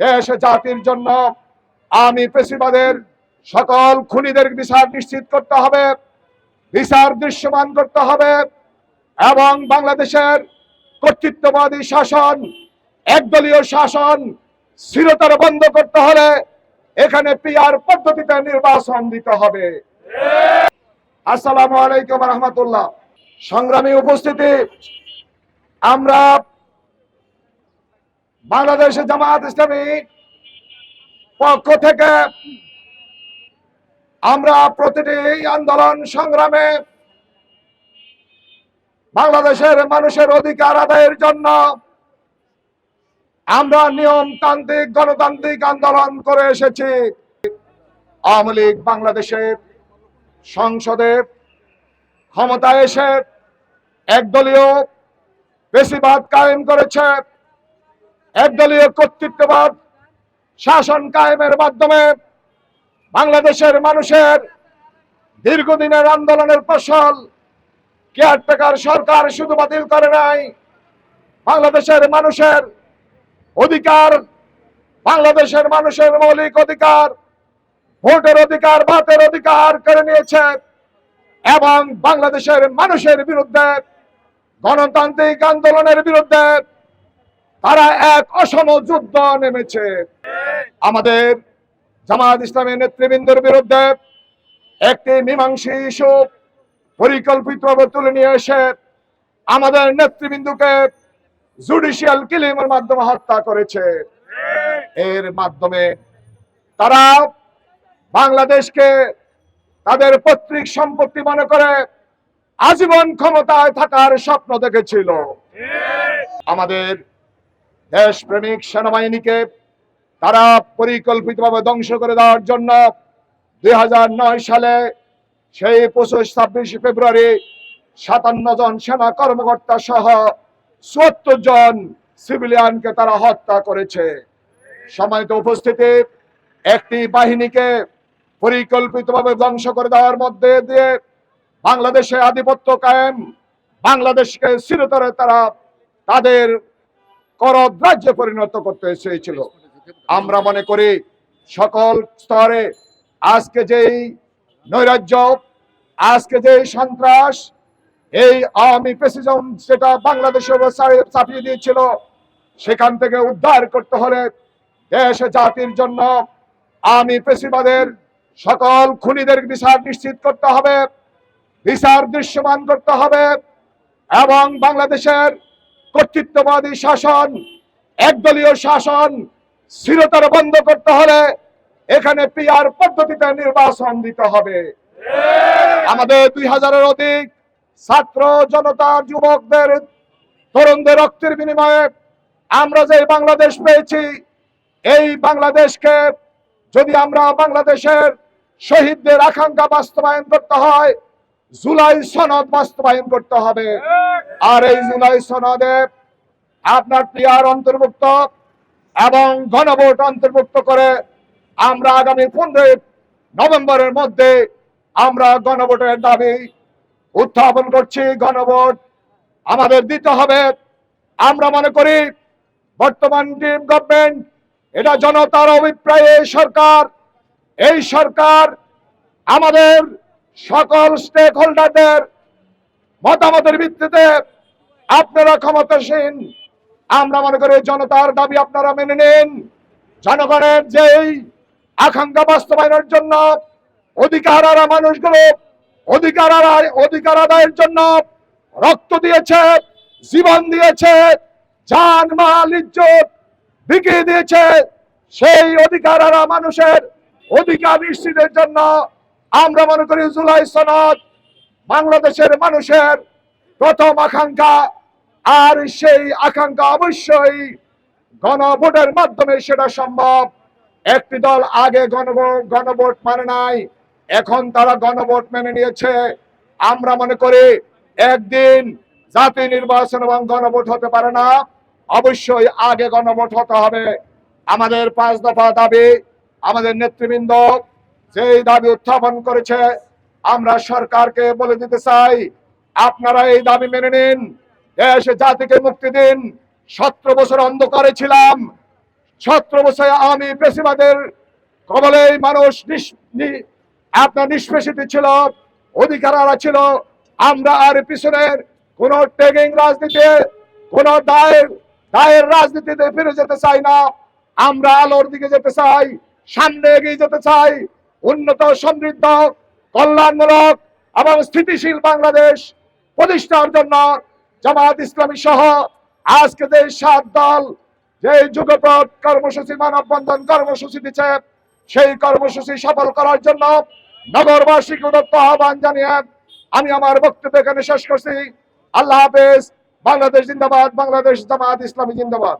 দেশ জাতির জন্য আমি পেশিবাদের সকল খুনিদের বিচার নিশ্চিত করতে হবে, বিচার দৃশ্যমান করতে হবে এবং বাংলাদেশের কর্তৃত্ববাদী শাসন, একদলীয় শাসন স্থিরতার বন্ধ করতে হলে এখানে পিআর পদ্ধতিতে নির্বাচন দিতে হবে। আসসালামু আলাইকুম রহমতুল্লাহ। সংগ্রামী উপস্থিতি, আমরা বাংলাদেশ জামাত ইসলামী পক্ষ থেকে আমরা প্রতিটি আন্দোলন সংগ্রামে বাংলাদেশের মানুষের অধিকার আদায়ের জন্য আমরা নিয়মতান্ত্রিক, গণতান্ত্রিক আন্দোলন করে এসেছি। আওয়ামী লীগ বাংলাদেশের সংসদে ক্ষমতায় এসে একদলীয় বেশিবাদ কায়েম করেছে। একদলীয় কর্তৃত্ববাদ শাসন কায়েমের মাধ্যমে বাংলাদেশের মানুষের দীর্ঘদিনের আন্দোলনের ফসল কেয়ারটেকার সরকার শুধু বাতিল করে নাই, বাংলাদেশের মানুষের অধিকার, বাংলাদেশের মানুষের মৌলিক অধিকার, ভোটের অধিকার, ভাতের অধিকার করে নিয়েছে এবং বাংলাদেশের মানুষের বিরুদ্ধে গণতান্ত্রিক আন্দোলনের বিরুদ্ধে তারা এক অসম যুদ্ধ নেমেছে। আমাদের জামাত ইসলামের নেতৃবৃন্দের বিরুদ্ধে একটি মীমাংসী ইস্যু পরিকল্পিতভাবে তুলে নিয়ে এসে আমাদের নেতৃবৃন্দকে জুডিশিয়াল কিলিংয়ের মাধ্যমে হত্যা করেছে। এর মাধ্যমে তারা বাংলাদেশকে তাদের পৈতৃক সম্পত্তি মনে করে আজীবন ক্ষমতায় থাকার স্বপ্ন দেখেছিল। আমাদের দেশপ্রেমিক সেনাবাহিনীকে তারা পরিকল্পিতভাবে ধ্বংস করে দেওয়ার জন্য দুই হাজার নয় সালে সেই পঁচিশ, ছাব্বিশ ফেব্রুয়ারি সাতান্ন জন সেনা কর্মকর্তা সহ চুয়াত্তর জন সিভিলিয়ানকে তারা হত্যা করেছে। সম্মানিত উপস্থিতি, একটি বাহিনীকে পরিকল্পিতভাবে ধ্বংস করে দেওয়ার মধ্যে দিয়ে বাংলাদেশে আধিপত্য কায়েম, বাংলাদেশকে চিরতরে তারা তাদের করদ রাজ্যে পরিণত করতে চেয়েছিল আমরা মনে করি সকল স্তরে আজকে যেই নৈরাজ্য, আজকে যেই সন্ত্রাস, এই আওয়ামী প্রেসিজম যেটা বাংলাদেশে চাপিয়ে দিয়েছিল, সেখান থেকে উদ্ধার করতে হলে দেশ জাতির জন্য আওয়ামী পেশিবাদের সকল খুনিদের বিচার নিশ্চিত করতে হবে, বিচার দৃশ্যমান করতে হবে এবং বাংলাদেশের কর্তৃত্ববাদী শাসন, একদলীয় শাসন স্থিরতার বন্ধ করতে হলে এখানে পিআর পদ্ধতিতে নির্বাচন দিতে হবে। আমাদের দুই হাজারের অধিক ছাত্র, জনতা, যুবকদের তরুণদের রক্তের বিনিময়ে আমরা যে বাংলাদেশ পেয়েছি, এই বাংলাদেশকে যদি আমরা বাংলাদেশের শহীদদের আকাঙ্ক্ষা বাস্তবায়ন করতে হয় জুলাই সনদ বাস্তবায়ন করতে হবে। আর এই জুলাই সনদে আপনার পিয়ার অন্তর্ভুক্ত এবং গণভোট অন্তর্ভুক্ত করে আমরা আগামী পনেরোই নভেম্বরের মধ্যে আমরা গণভোটের দাবি উত্থাপন করছি। গণভোট আমাদের দিতে হবে। আমরা মনে করি বর্তমান টিম গভর্নমেন্ট, এটা জনতার অভিপ্রায়ে সরকার, এই সরকার আমাদের সকল স্টেক হোল্ডারদের মতামতের ভিত্তিতে আপনারা ক্ষমতাসীন। আমরা মনে করি জনতার দাবি আপনারা মেনে নিন। জনগণের যেই আকাঙ্ক্ষা বাস্তবায়নের জন্য, অধিকার হারা মানুষগুলো, অধিকার অধিকার আদায়ের জন্য রক্ত দিয়েছে, জীবন দিয়েছে জান মাল, ইজ্জত বিকিয়ে দিয়েছে, সেই অধিকার হারা মানুষের অধিকার নিশ্চিতের জন্য আমরা মনে করি জুলাই সনদ বাংলাদেশের মানুষের প্রথম আকাঙ্ক্ষা, আর সেই আকাঙ্ক্ষা অবশ্যই গণভোটের মাধ্যমে সেটা সম্ভব। একটি দল আগে গণভোট গণভোট মানে নাই, এখন তারা গণভোট মেনে নিয়েছে। আমরা মনে করি একদিন জাতীয় নির্বাচন এবং গণভোট হতে পারে না, অবশ্যই আগে গণভোট হতে হবে। আমাদের পাঁচ দফা দাবি, আমাদের নেতৃবৃন্দ যেই দাবি উত্থাপন করেছে, আমরা সরকারকে বলে দিতে চাই, আপনারা এই দাবি মেনে নিন, দেশ জাতিকে মুক্তি দিন। সতেরো বছর অন্ধকারে ছিলাম, সতেরো বছর আমি পেশিবাদের কবলে মানুষ আপনার নিষ্পেষিত ছিল অধিকারারা ছিল। আমরা আর পিছনের কোন টেগিং রাজনীতি, কোন দায়ের দায়ের রাজনীতিতে ফিরে যেতে চাই না। আমরা আলোর দিকে যেতে চাই, সামনে এগিয়ে যেতে চাই। উন্নত, সমৃদ্ধ, কল্যাণমূলক এবং স্থিতিশীল বাংলাদেশ প্রতিষ্ঠার জন্য জামাত ইসলামী সহ আজকে যে সাত দল, যে যুগপথ কর্মসূচি, মানববন্ধন কর্মসূচি দিচ্ছে, সেই কর্মসূচি সফল করার জন্য নগরবাসীকে উদত্ত আহ্বান জানিয়ে আমি আমার বক্তব্য এখানে শেষ করছি। আল্লাহ হাফেজ, বাংলাদেশ জিন্দাবাদ, বাংলাদেশ জামাত ইসলামী জিন্দাবাদ।